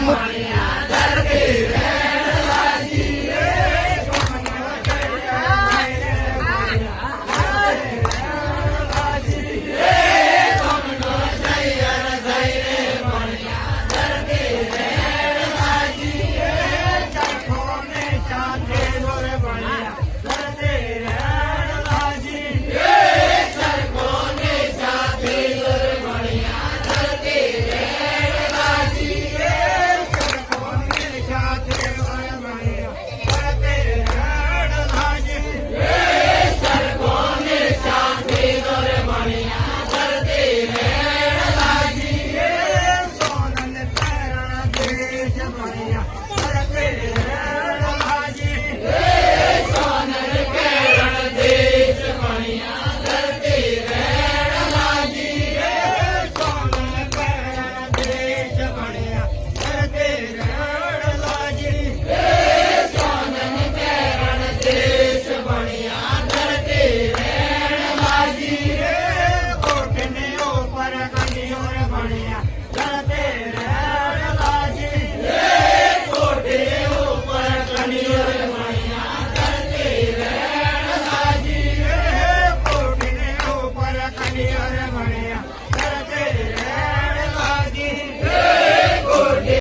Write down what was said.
Muhammad. ရရပါရရအဲ့ဒါတွေ့တယ်